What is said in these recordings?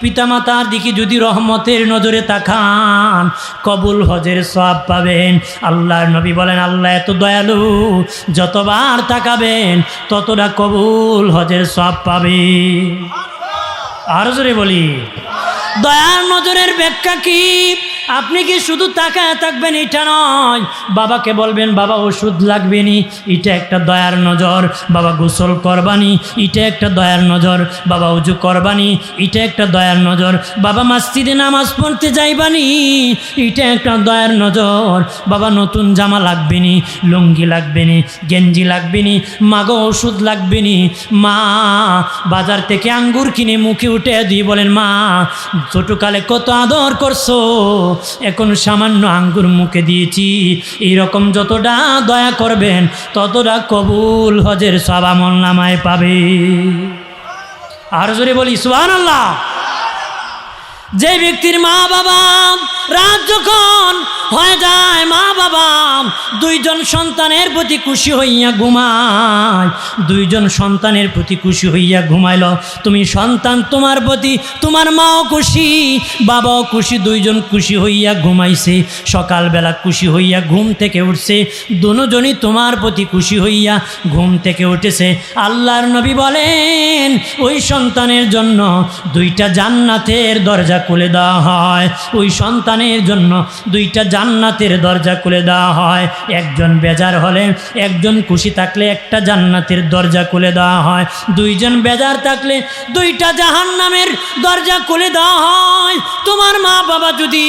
পিতামাতার দিকে যদি রহমতের নজরে তাকান, কবুল হজের সব পাবেন। আল্লাহর নবী বলেন, আল্লাহ এত দয়ালু, যতবার তাকাবেন, ততটা কবুল হজের সব পাবে। আর জোরে বলি, দয়ার নজরের ব্যাখ্যা কি? আপনি কি শুধু তাকায় থাকবেন? এটা নয়। বাবাকে বলবেন, বাবা, ওষুধ লাগবে নি। এটা একটা দয়ার নজর। বাবা, গোসল করবানি এটা একটা দয়ার নজর। বাবা, উজু করবানি এটা একটা দয়ার নজর। বাবা মাস্তিদে নামাজ পড়তে যাইবানি এটা একটা দয়ার নজর। বাবা, নতুন জামা লাগবে নি। লুঙ্গি লাগবে নি। গেঞ্জি লাগবে নি। মাগো, ওষুধ লাগবে নি। মা, বাজার থেকে আঙ্গুর কিনে মুখে উঠে দিয়ে বলেন, মা, ছোটকালে কত আদর করছ। এখন সামান্য আঙ্গুর মুখে দিয়েছি। এইরকম যতটা দয়া করবেন, ততটা কবুল হজের সব আমল নামায় পাবে। আর জোরে বলি সুহান আল্লাহ যে ব্যক্তির মা বাবা রাত যখন হয়ে যায় মা বাবা, দুইজন সন্তানের প্রতি খুশি হইয়া ঘুমায়। দুইজন সন্তানের প্রতি খুশি হইয়া ঘুমাইল। তুমি সন্তান তোমার প্রতি, তোমার মাও খুশি, বাবাও খুশি, দুইজন খুশি হইয়া ঘুমাইছে। সকালবেলা খুশি হইয়া ঘুম থেকে উঠছে। দুজনই তোমার প্রতি খুশি হইয়া ঘুম থেকে উঠেছে। আল্লাহর নবী বলেন, ওই সন্তানের জন্য দুইটা জান্নাতের দরজা খুলে দেওয়া হয়। ওই সন্তানের জন্য দুইটা জান্নাতের দরজা খুলে দেওয়া হয়। একজন বেজার হলে একজন খুশি থাকলে একটা জান্নাতের দরজা খুলে দেওয়া হয়। দুইজন বেজার থাকলে দুইটা জাহান্নামের দরজা খুলে দেওয়া হয়। তোমার মা বাবা যদি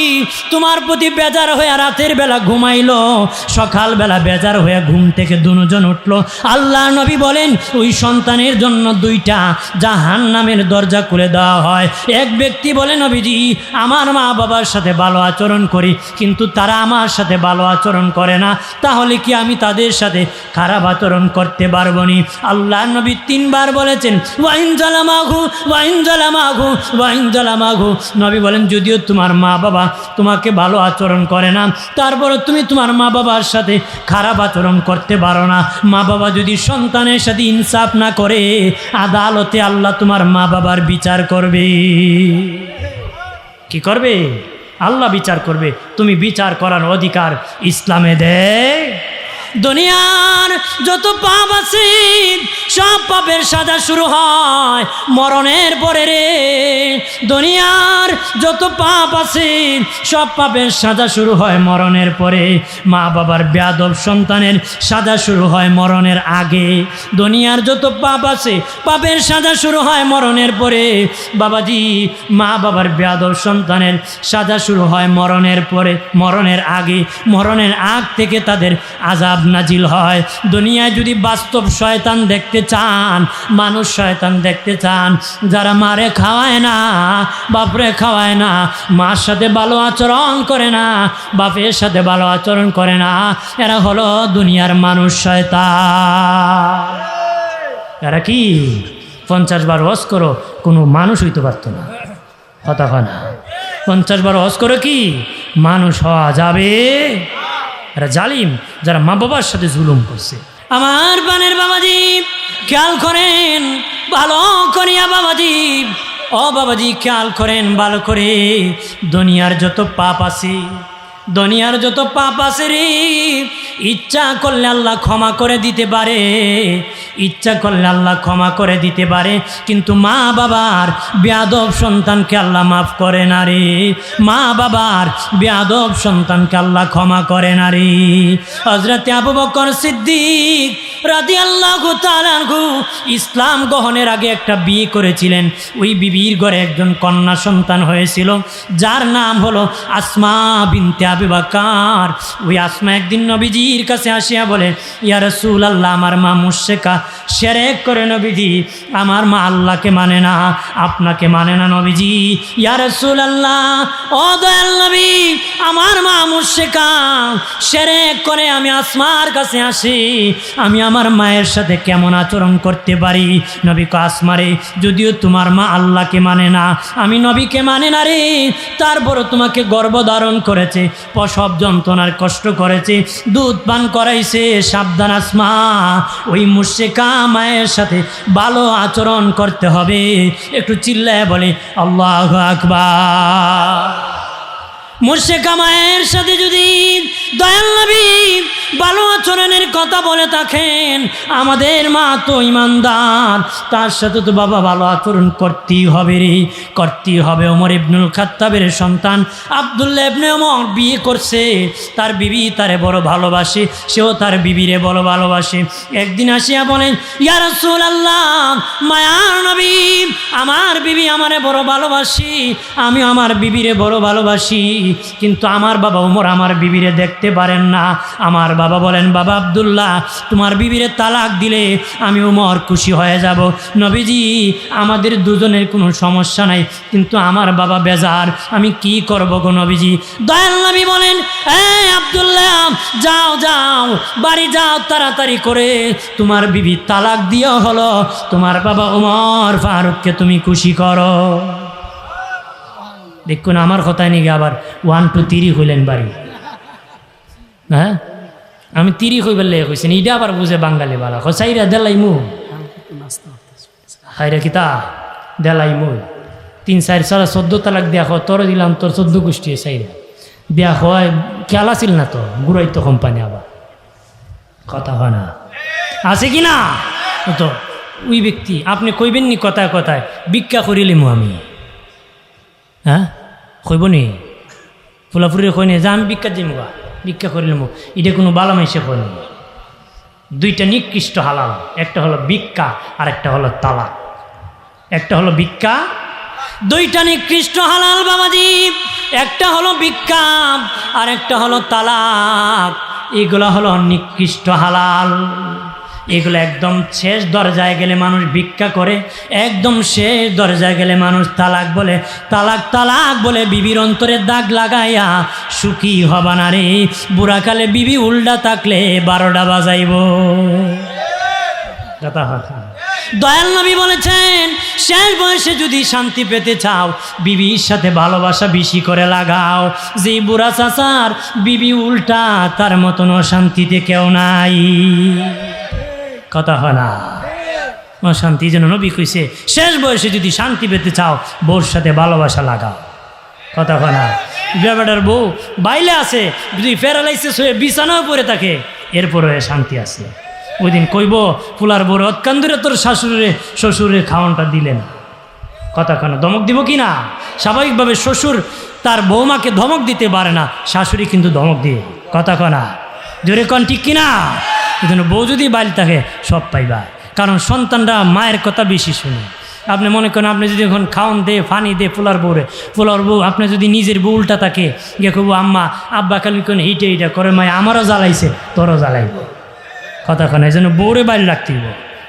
তোমার প্রতি বেজার হয়ে রাতের বেলা ঘুমাইলো, সকালবেলা বেজার হয়ে ঘুম থেকে দুজন উঠল, আল্লাহ নবী বলেন, ওই সন্তানের জন্য দুইটা জাহান নামের দরজা খুলে দেওয়া হয়। এক ব্যক্তি বলে নবীজি আমার মা বাবার সাথে ভালো আচরণ করি, কিন্তু তারা আমার সাথে ভালো আচরণ করে না। তাহলে কি আমি তাদের সাথে খারাপ আচরণ করতে পারব নি? আল্লাহ নবী তিনবার বলেছেন, ওয়াইন জালামাঘু ওয়াইন জালামাঘু ওয়াইন জালামাঘু নবী বলেন, যদিও তোমার মা বাবা তোমাকে ভালো আচরণ করে না তারপরে তুমি তোমার মা বাবার সাথে খারাপ আচরণ করতে পারো না। মা বাবা যদি সন্তানের সাথে ইনসাফ না করে, আদালতে আল্লাহ তোমার মা বাবার বিচার করবে। কি করবে? আল্লাহ বিচার করবে। তুমি বিচার করার অধিকার ইসলামে দেয়। দুনিয়ার যত পাপ আছে, সব পাপের সাজা শুরু হয় মরণের পরে রে। দুনিয়ার যত পাপ আছে, সব পাপের সাজা শুরু হয় মরণের পরে। মা বাবার ব্যাদব সন্তানের সাজা শুরু হয় মরণের আগে। দুনিয়ার যত পাপ আছে, পাপের সাজা শুরু হয় মরণের পরে। বাবাজি, মা বাবার ব্যাদব সন্তানের সাজা শুরু হয় মরণের পরে, মরণের আগে। মরণের আগ থেকে তাদের আজাব নাজিল হয়। দুনিয়ায় যদি বাস্তব শয়তান দেখতে চান, মানুষ শয়তান দেখতে চান, যারা মারে খাওয়ায় না, বাপরে খাওয়ায় না, মার সাথে ভালো আচরণ করে না, বাপের সাথে ভালো আচরণ করে না, এরা হলো দুনিয়ার মানুষ শয়তান। এরা কি? পঞ্চাশ বার হস করো, কোনো মানুষ হইতে পারতো না। কথা হয় না। পঞ্চাশ বার হস করো কি? মানুষ হওয়া যাবে। এরা জালিম, যারা মা বাবার সাথে জুলুম করছে। আমার বানের বাবাজি, খেয়াল করেন, ভালো করিয়া বাবাজি। ও বাবাজি, খেয়াল করেন, ভালো করে। দুনিয়ার যত পাপ আছে, দুনিয়ার যত পাপ আছে রে ইচ্ছা করলে আল্লাহ ক্ষমা করে দিতে পারে, ইচ্ছা করলে আল্লাহ ক্ষমা করে দিতে পারে, কিন্তু মা বাবার বেয়াদব সন্তানকে আল্লাহ মাফ করে না রে। মা বাবার বেয়াদব সন্তানকে আল্লাহ ক্ষমা করে না রে। হজরতে আবু বকর সিদ্দিক রাদি আল্লাহ ইসলাম গ্রহণের আগে একটা বিয়ে করেছিলেন। ওই বিবির ঘরে একজন কন্যা সন্তান হয়েছিল, যার নাম হলো আসমা বিনতে আবু বাকার। ওই আসমা একদিন নবীজির কাছে আসিয়া বলে, ইয়া রসুল আল্লাহ আমার মা মুশেকা সেরেক করে নবীজি, আমার মা আল্লাহকে মানে না, আপনাকে মানে না নবীজি। ইয়া রসুল আল্লাহ ও দয়াল নবী, আমার মা মুশেকা সেরেক করে আমি আসমার কাছে আসি, আমি আমার মায়ের সাথে কেমন আচরণ করতে পারি? নবীকে আসমারে, যদিও তোমার মা আল্লাহকে মানে না, আমি নবীকে মানে না রে, তারপরও তোমাকে গর্ভধারণ করেছে, প্রসব যন্ত্রণার কষ্ট করেছে, দুধ পান করাইছে, সাবধান আসমা, ওই মুর্শিকা মায়ের সাথে ভালো আচরণ করতে হবে। একটু চিল্লায় বলে, আল্লাহ আকবার। মুর্শিকা মায়ের সাথে যদি দয়াল ভালো আচরণের কথা বলে থাকেন, আমাদের মা তো ইমানদার, তার সাথে তো বাবা ভালো আচরণ করতেই হবে রে, করতেই হবে। ওমর ইবনুল খাত্তাবের সন্তান আবদুল্লাহ ইবনে ওমর বিয়ে করছে, তার বিবি তারে বড় ভালোবাসে, সেও তার বিবিরে বড় ভালোবাসে। একদিন আসিয়া বলেন, ইয়া আল্লাহ মায়ার নবী, আমার বিবি আমারে বড় ভালোবাসি, আমি আমার বিবিরে বড় ভালোবাসি, কিন্তু আমার বাবা ওমর আমার বিবিরে দেখতে পারেন না, আমার বাবা বলেন, বাবা আবদুল্লাহ, তোমার বিবিরে তালাক দিলে আমি ওমর খুশি হয়ে যাব। নবীজি, আমাদের দুজনের কোনো সমস্যা নাই, কিন্তু আমার বাবা বেজার, আমি কি করব গো নবীজি? দয়াল নবী বলেন, এ আবদুল্লাহ, যাও যাও, বাড়ি যাও তাড়াতাড়ি করে। তোমার বিবি তালাক দিয়ে হলো, তোমার বাবা ওমর ফারুককে তুমি খুশি করো। দেখুন, আমার কথায় নিয়ে আবার ওয়ান টু তিরি হইলেন বাড়ি। হ্যাঁ? আমি তিরি হইবার লেগে কইছেন ইটা আবার বুঝে বাঙালি বালা। হসাইরা দেলাই মু হাইরা কিতা? দেলাই মু তিন, চার, সারা চোদ্দ তালাক দেয়া হয় তোর দিলাম, তোর চোদ্দ গোষ্ঠী সাইরা। দেয়া হয় খেয়াল আছিল না তো? গুড়াই তো কোম্পানি আবার। কথা হয় না। আছে কি না? তো, ওই ব্যক্তি, আপনি কইবেন নি কথায় কথায়, ভিক্ষা করিলিমু আমি। হ্যাঁ? কইব নি? ফুলাফুরি কই নি? যে, আমি ভিক্ষা দিম গা ভিক্ষা করিলাম এটা কোনো বালা মাইসে নেব দুইটা নিকৃষ্ট হালাল। একটা হলো ভিক্ষা আর একটা হলো তালা একটা হলো ভিক্ষা। দুইটা নিকৃষ্ট হালাল বাবাজি। একটা হলো ভিক্ষা আর একটা হলো তালাক। এগুলো হলো নিকৃষ্ট হালাল। এগুলো একদম শেষ দরজায় গেলে মানুষ ভিক্ষা করে, একদম শেষ দরজায় গেলে মানুষ তালাক বলে, তালাক তালাক বলে বিবির অন্তরে দাগ লাগাইয়া সুখী হবা না রে। বুড়াকালে বিবি উল্টা থাকলে বারোটা বাজাইব। দয়াল নবী বলেছেন, শেষ বয়সে যদি শান্তি পেতে চাও, বিবির সাথে ভালোবাসা বেশি করে লাগাও। যে বুড়া চাচার বিবি উল্টা, তার মতন অশান্তিতে কেউ নাই। কথা না। অশান্তি যেন নবী কইছে, শেষ বয়সে যদি শান্তি পেতে চাও, বউর সাথে ভালোবাসা লাগাও। কথা না। ব্যাপারটার বউ বাইলে আছে, যদি প্যারালাইসিস হয়ে বিছানাও পড়ে থাকে, এরপরে শান্তি আছে। ওই দিন কইব, ফুলার বড় অৎকান্দরে তোর শাশুড়ে শ্বশুরের খাওয়ানটা দিলেন কথা কেন ধমক দিব কি না? স্বাভাবিকভাবে শ্বশুর তার বৌমাকে ধমক দিতে পারে না, শাশুড়ি কিন্তু ধমক দিয়ে। কথা কনা জোরে কন ঠিক কিনা? এই জন্য বউ যদি বাইল থাকে, সব পাইবা। কারণ সন্তানরা মায়ের কথা বেশি শুনে। আপনি মনে করেন, আপনি যদি এখন খাওয়ান দে, ফানি দে ফুলার বউরে ফুলার বউ, আপনি যদি নিজের বউ উল্টা থাকে, গিয়ে কবু আম্মা, আব্বা খালি কোন হিটে হিটা করে, মায় আমারও জ্বালাইছে, তোরও জ্বালাইব। কতক্ষণ এই জন্য বউরে বাইরে রাখতে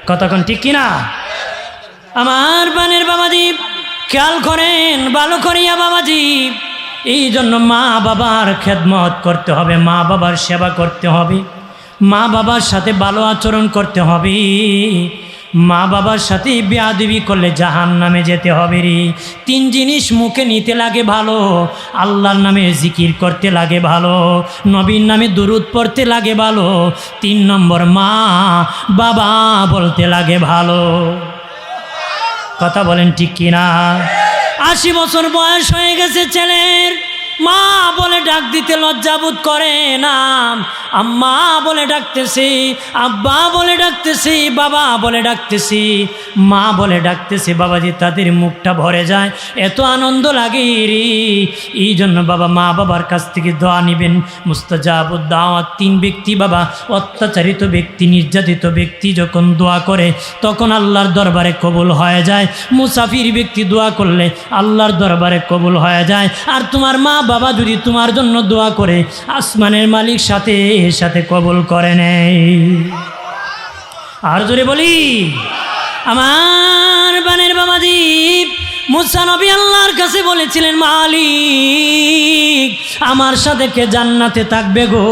কতক্ষণ ঠিক কিনা? আমার বানের বাবাজি, খেয়াল করেন, ভালো করিয়া বাবাজি এই জন্য মা বাবার খেদমত করতে হবে মা বাবার সেবা করতে হবে। মা বাবার সাথে ভালো আচরণ করতে হবে। মা বাবার সাথে বেয়াদবি করলে জাহান নামে যেতে হবে রে। তিন জিনিস মুখে নিতে লাগে ভালো, আল্লাহর নামে জিকির করতে লাগে ভালো, নবীর নামে দুরুদ পড়তে লাগে ভালো, তিন নম্বর মা বাবা বলতে লাগে ভালো। কথা বলেন ঠিক কিনা? আশি বছর বয়স হয়ে গেছে ছেলের। মা বলে ডাক দিতে লজ্জাবোধ করে না। আম্মা বলে ডাকতেছি, আব্বা বলে ডাকতেছি, বাবা বলে ডাকতেছি। মা বলে ডাকতেছি, বাবাজি, তাদের মুখটা ভরে যায়। এত আনন্দ লাগে রে। এই জন্য বাবা, মা বাবার কাছ থেকে দোয়া নেবেন। মুস্তাজাবুদ দাওয়াত, তিন ব্যক্তি বাবা, অত্যাচারিত ব্যক্তি, নির্যাতিত ব্যক্তি যখন দোয়া করে, তখন আল্লাহর দরবারে কবুল হয়ে যায়। মুসাফির ব্যক্তি দোয়া করলে আল্লাহর দরবারে কবুল হয়ে যায়। আর তোমার মা বাবা যদি তোমার জন্য দোয়া করে, আসমানের মালিক সাথে সাথে কবল করে নেই আর জোরে বলি, আমার বানের বাবা বাবাজি মুসা নবী আল্লাহর কাছে বলেছিলেন, মালিক, আমার সাথে কে জান্নাতে থাকবে গো?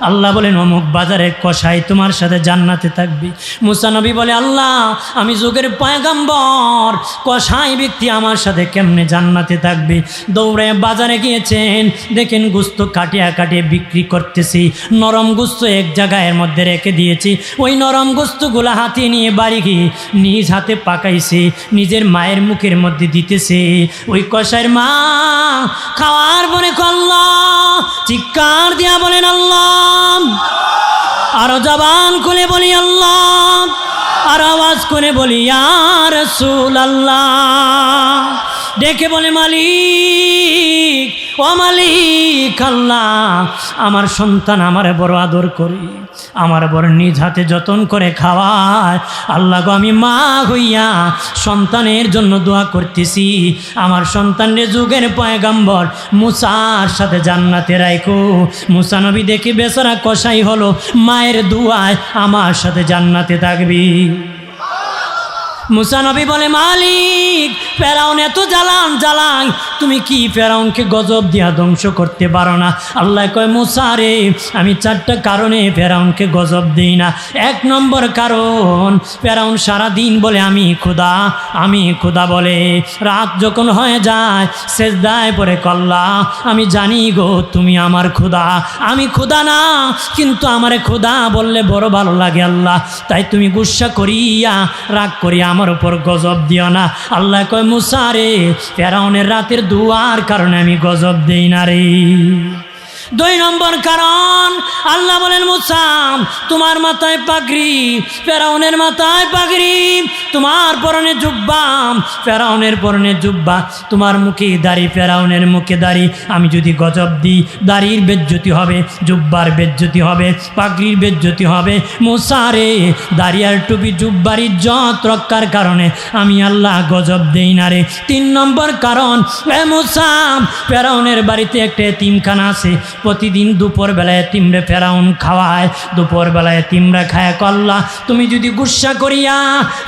আল্লাহ বলেন, অমুক বাজারের কষাই তোমার সাথে জান্নাতে থাকবি। মুসানবী বলে, আল্লাহ, আমি যুগের পয়গাম্বর কষাই ব্যক্তি আমার সাথে কেমনে জান্নাতে থাকবে? দৌড়ে বাজারে গিয়েছেন, দেখেন গুস্ত কাটিয়া কাটিয়ে বিক্রি করতেছি। নরম গুস্ত এক জায়গায় মধ্যে রেখে দিয়েছি। ওই নরম গুস্তগুলো হাতে নিয়ে বাড়ি গিয়ে নিজ হাতে পাকাইছি। নিজের মায়ের মুখের মধ্যে দিতেছে। ওই কষার মা খাওয়ার পরে করল চিৎকার দিয়া বলেন, আল্লাহ। আরও জবান খুলে বলি, আল্লাহ। আর আওয়াজ করে বলি আর সুল আল্লাহ ডেকে বলে, মালিক ও মালিক আল্লাহ আমার সন্তান আমার বড় আদর করি, আমার বড় নিজ হাতে যতন করে খাওয়ায়। আল্লাহ গো, আমি মা হইয়া সন্তানের জন্য দোয়া করতেছি। আমার সন্তানের যুগের পয়গাম্বর মুসার সাথে জান্নাতে রাইকো মুসা নবী দেখি বেচারা কষাই হলো, মায়ের দুয়ায় আমার সাথে জান্নাতে থাকবি। মুসানবী বলে, মালিক ফেরাউন এত জ্বালান জ্বালান তুমি কি ফেরাউনকে গজব দিয়া ধ্বংস করতে পারো না? আল্লাহ কয়, মুসা রে, আমি চারটা কারণে ফেরাউনকে গজব দিই না। এক নম্বর কারণ, ফেরাউন সারা দিন বলে, আমি খুদা আমি খুদা বলে। রাত যখন হয়ে যায় শেষদায় পরে কল্লা। আমি জানি গো, তুমি আমার খুদা। আমি খুদা না, কিন্তু আমারে খুদা বললে বড় ভালো লাগে আল্লাহ। তাই তুমি গুসা করিয়া, রাগ করিয়া আমার উপর গজব দিও না। আল্লাহ কয় মুসারে ফেরাউনের রাতের দুয়ার কারণে আমি গজব দেই না রে। দুই নম্বর কারণ, আল্লাহ বলেন মুসাম তোমার মাথায় পাগড়ি, ফেরাউনের মাথায় পাগড়ি, তোমার পরনে জুব্বাম ফেরাউনের পরনে জুব্বা, তোমার মুখে দাড়ি, ফেরাউনের মুখে দাড়ি, আমি যদি গজব দিই, দাড়ির বেজ্জতি হবে, জুব্বার বেজ্জতি হবে, পাগড়ির বেজ্জতি হবে মুসারে দাড়িয়ার টুপি জুব্বার ইজ্জত রক্ষার কারণে আমি আল্লাহ গজব দেই না রে। তিন নম্বর কারণ, এ মুসাম ফেরাউনের বাড়িতে একটা এতিমখানা আছে প্রতিদিন দুপুর বেলায় তিমড়ে ফেরাউন খাওয়ায় দুপুর বেলায় তিমড়ে খায় কল্লা। তুমি যদি গুসা করিয়া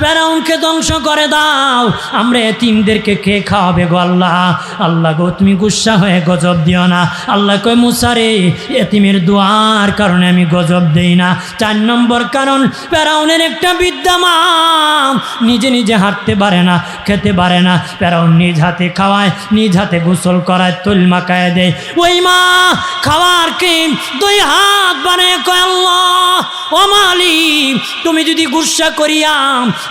ফেরাউনকে ধ্বংস করে দাও, আমরা এতিমদেরকে কে খাওয়াবে গো আল্লাহ? আল্লাহ গো, তুমি গুসা হয়ে গজব দিও না। আল্লাহ কয় মুসারে এতিমের দোয়ার কারণে আমি গজব দেই না। চার নম্বর কারণ, ফেরাউনের একটা বিদ্যমান নিজে নিজে হাঁটতে পারে না, খেতে পারে না। ফেরাউন নিজ হাতে খাওয়ায়, নিজ হাতে গোসল করায় তৈল মাকায় দেয়। ওই মা খাওয়ার কে দুই হাত বানায় কয়, আল্লাহ, ও মালিক, তুমি যদি গুসা করিয়া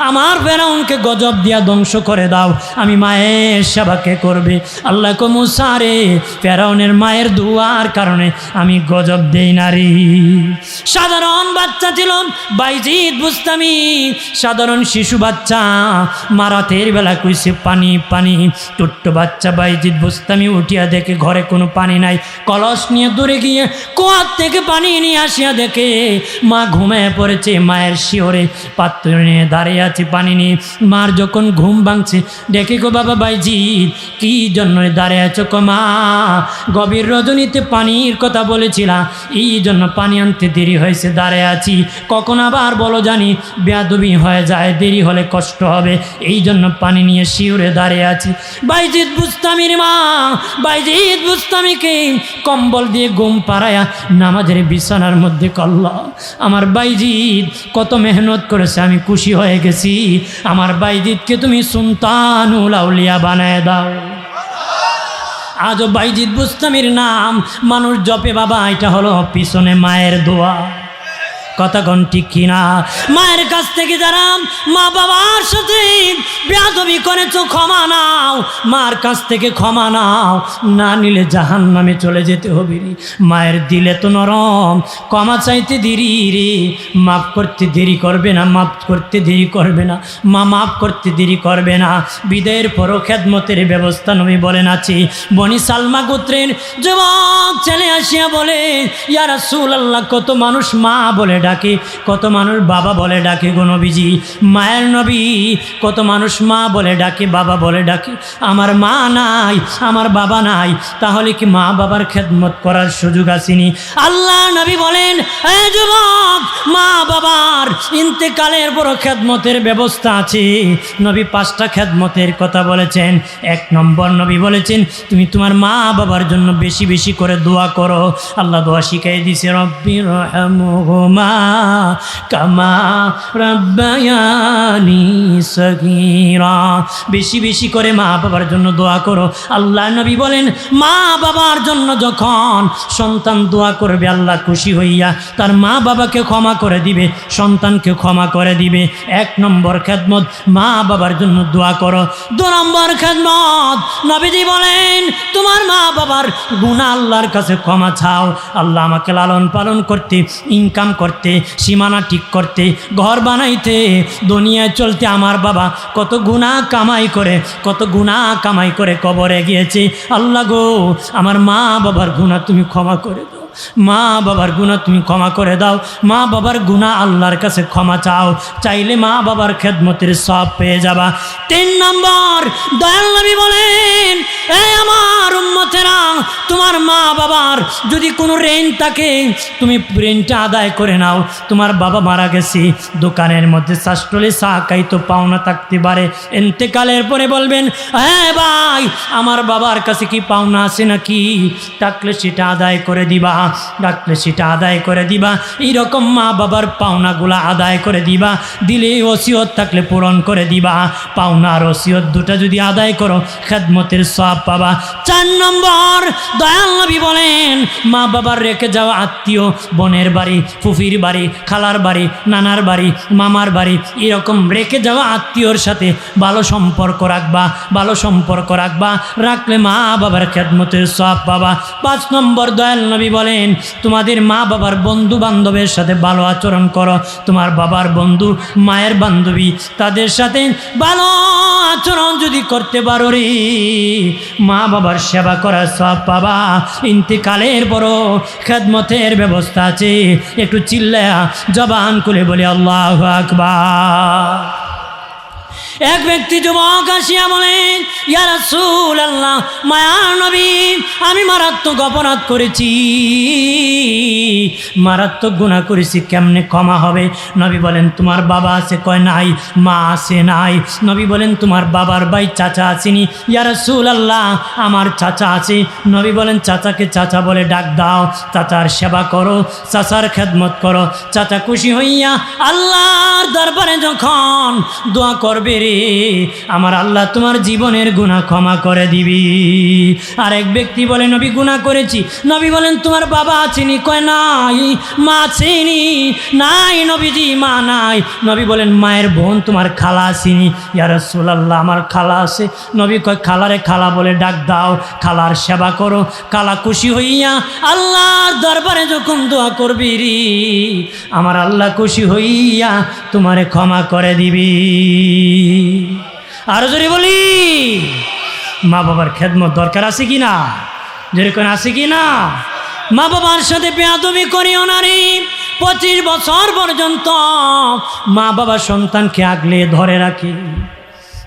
আমার ফেরাউনকে গজব দিয়া ধ্বংস করে দাও। আমি মায়ের সেবাকে করবে? আল্লাহ কমু কমুসারে ফেরাউনের মায়ের দুয়ার কারণে আমি গজব দেই নারী সাধারণ বাচ্চা ছিল বাইজিৎ বুঝতামি সাধারণ শিশু বাচ্চা মারাতের বেলা কইছে, পানি পানি। ছোট্ট বাচ্চা বাইজিৎ বুঝতামি উঠিয়া দেখে ঘরে কোনো পানি নাই। কলস নিয়ে দূরে গিয়ে কুয়ার থেকে পানি নিয়ে আসিয়া দেখে, মা ঘুমায় পড়েছে মায়ের শিওরে পাত্র নিয়ে দাঁড়িয়ে আছে পানি নিয়ে। মার যখন ঘুম ভাঙছে, দেখে গো বাবা বাইজি কি জন্য দাঁড়িয়ে আছো কো মা? গভীর রজনীতে পানির কথা বলেছিলাম এই জন্য পানি আনতে দেরি হয়েছে, দাঁড়িয়ে আছি। কখন আবার বলো জানি বেয়াদবি হয়ে যায়, দেরি হলে কষ্ট হবে। এই জন্য পানি নিয়ে শিউরে দাঁড়িয়ে আছি। বাইজিৎ বুস্তামির মা বাইজিৎ বুস্তামিকে কম্বল দিয়ে ঘুম পাড়ায়া নামাজের বিছানার মধ্যে কল্লা আমার বাইজিৎ কত মেহনত করেছে, আমি খুশি হয়ে গেছি। আমার বাইজিৎকে তুমি সুলতানুল আউলিয়া বানায় দাও। আজও বাইজিৎ বুস্তামির নাম, মানুষ জপে, বাবা, এটা হলো পিছনে মায়ের দোয়া। কোন ঠিক কিনা? মায়ের কাছ থেকে যারা মা বাবার সাথে বেয়াদবি করেছ, ক্ষমা নাও। মার কাছ থেকে ক্ষমা নাও। না নিলে জাহান নামে চলে যেতে হবে মায়ের দিলে তো নরম, ক্ষমা চাইতে দেরি রে। মাফ করতে দেরি করবে না, মাফ করতে দেরি করবে না। মা মাফ করতে দেরি করবে না। বিদায়ের পরও খেদমতের ব্যবস্থা নবী বলেন আছি। বনি সালমা গোত্রের যুবক ছেলে আসিয়া বলে ইয়ারা সুল আল্লাহ কত মানুষ মা বলে ডাকে, কত মানুষ বাবা বলে ডাকে গো মায়ের নবী, কত মানুষ মা বলে ডাকে, বাবা বলে ডাকে। আমার মা নাই, আমার বাবা নাই, তাহলে কি মা বাবার খেদমত করার সুযোগ আসেনি? আল্লাহ নবী বলেন যুবক, মা বাবার ইন্তেকালের বড় খেদমতের ব্যবস্থা আছে। নবী পাঁচটা খেদমতের কথা বলেছেন। এক নম্বর নবী বলেছেন, তুমি তোমার মা বাবার জন্য বেশি বেশি করে দোয়া করো। আল্লাহ দোয়া শিখাই দিছে রব্বি রহমা কামা রব্বায়ানি বেশি বেশি করে মা বাবার জন্য দোয়া করো। আল্লাহ নবী বলেন, মা বাবার জন্য যখন সন্তান দোয়া করবে, আল্লাহ খুশি হইয়া তার মা বাবাকে ক্ষমা করে দিবে, সন্তানকে ক্ষমা করে দিবে। এক নম্বর খেদমত, মা বাবার জন্য দোয়া করো। দু নম্বর খেদমত, নবীজি বলেন, তোমার মা বাবার গুণা আল্লাহর কাছে ক্ষমা চাও। আল্লাহ আমাকে লালন পালন করতে ইনকাম করতে সীমানা ঠিক করতে, ঘর বানাইতে, দুনিয়ায় চলতে আমার বাবা কত গুণা কামাই করে, কত গুণা কামাই করে কবরে গিয়েছে। আল্লাহ গো, আমার মা বাবার গুণা তুমি ক্ষমা করে দাও। মা বাবার গুণা তুমি ক্ষমা করে দাও। মা বাবার গুণা আল্লাহর কাছে ক্ষমা চাও। চাইলে মা বাবার খেদমতের সব পেয়ে যাবা। তিন নম্বর, দয়াল নবী বলেন এই আমার উম্মতেরা, তোমার মা বাবার যদি কোনো ঋণ থাকে, তুমি ঋণটা আদায় করে নাও। তোমার বাবা মারা গেছে, দোকানের মধ্যে শাস্টলে চা খাইতো পাওনা থাকতে পারে। এতেকালের পরে বলবেন হ্যাঁ ভাই, আমার বাবার কাছে কি পাওনা আছে নাকি? থাকলে সেটা আদায় করে দিবা। ডাকলে সেটা আদায় করে দিবা। এইরকম মা বাবার পাওনাগুলা আদায় করে দিবা। দিলে ওসিয়ত থাকলে পূরণ করে দিবা। পাওনা আর ওসিয়ত দুটা যদি আদায় করো, খেদমতের সব পাবা। চার নম্বর, দয়াল নবী বলেন, মা বাবার রেখে যাওয়া আত্মীয়, বোনের বাড়ি, ফুফির বাড়ি, খালার বাড়ি, নানার বাড়ি, মামার বাড়ি, এরকম রেখে যাওয়া আত্মীয়র সাথে ভালো সম্পর্ক রাখবা, ভালো সম্পর্ক রাখবা। রাখলে মা বাবার খেদমতের সব পাবা। পাঁচ নম্বর, দয়াল নবী বলেন তোমাদের মা বাবার বন্ধু বান্ধবের সাথে ভালো আচরণ করো। তোমার বাবার বন্ধু, মায়ের বান্ধবী, তাদের সাথে ভালো আচরণ যদি করতে পারো রে। মা বাবার সেবা করার সব পাবা। ইন্তেকালের বড় খেদমতের ব্যবস্থা আছে। একটু চিল্লা জবান খুলে বলি, আল্লাহ আকবার। এক ব্যক্তি যুবক আসিয়া বলেন, ইয়া রাসূল আল্লাহ মায়ার নবী, আমি মারাত্মক অপরাধ করেছি। মারাত্মক গুণা করেছি, কেমনে ক্ষমা হবে? নবী বলেন, তোমার বাবা আছে, কয় নাই? মা আছে, নাই? নবী বলেন, তোমার বাবার ভাই চাচা আসেনি। ইয়া রাসূল আল্লাহ আমার চাচা আছে। নবী বলেন, চাচাকে চাচা বলে ডাক দাও, চাচার সেবা করো, চাচার খেদমত করো। চাচা খুশি হইয়া আল্লাহর দরবারে যখন দোয়া করবে রে আমার আল্লাহ তোমার জীবনের গুণা ক্ষমা করে দিবি। আর এক ব্যক্তি বলে, নবী গুণা করেছি। নবী বলেন, তোমার বাবা আছেনি কয়, নাই। মা আছেনি নাই, নবীজি, মা নাই। নবী বলেন, মায়ের বোন তোমার খালা আসেনি ইয়ার সোলাল্লাহ আমার খালা আছে। নবী কয়, খালারে খালা বলে ডাক দাও, খালার সেবা করো, খালা খুশি হইয়া আল্লাহর দরবারে যখন দোয়া করবি রে, আমার আল্লাহ খুশি হইয়া তোমারে ক্ষমা করে দিবি। আরও জোরে বলি মা বাবার খেদমত দরকার আছে কি না যেরকম আছে কি না মা বাবার সাথে বেয়াদবি করিও না রে। পঁচিশ বছর পর্যন্ত মা বাবা সন্তানকে আগলে ধরে রাখি।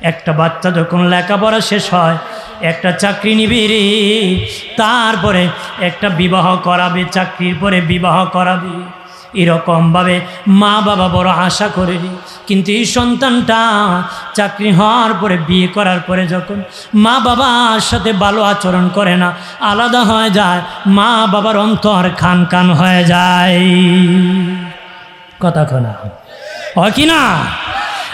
একটা বাচ্চা যখন লেখাপড়া শেষ হয়, একটা চাকরি নিবি রে। তারপরে একটা বিবাহ করাবে, চাকরির পরে বিবাহ করাবে। এরকমভাবে মা বাবা বড় আশা করে। রে। কিন্তু এই সন্তানটা চাকরি হওয়ার পরে, বিয়ে করার পরে যখন মা বাবার সাথে ভালো আচরণ করে না, আলাদা হয়ে যায় মা বাবার অন্তর খান খান হয়ে যায়। কথা খোনা হয় কি না?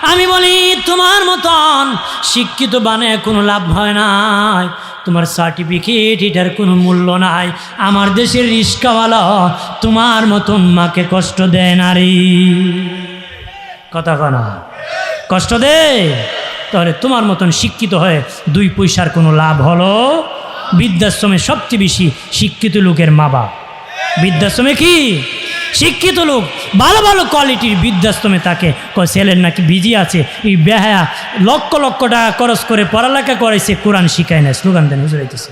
আমি বলি, তোমার মতন শিক্ষিত বানে কোনো লাভ হয় নাই। তোমার সার্টিফিকেট এটার কোনো মূল্য নাই। আমার দেশের রিস্কাওয়ালা তোমার মতন মাকে কষ্ট দেয় না রে। কথা কনা কষ্ট দে তাহলে তোমার মতন শিক্ষিত হয়ে দুই পয়সার কোনো লাভ হলো? বৃদ্ধাশ্রমে সবচেয়ে বেশি শিক্ষিত লোকের মা বাপ বৃদ্ধাশ্রমে কি? শিক্ষিত লোক, ভালো ভালো কোয়ালিটির বৃদ্ধাশ্রমে তাকে ছেলের নাকি বিজি আছে, এই বেহায়া লক্ষ লক্ষ টাকা খরচ করে পড়ালেখা করাইছে, কোরআন শিখায় না স্লোগান দেন বুঝাইতেছে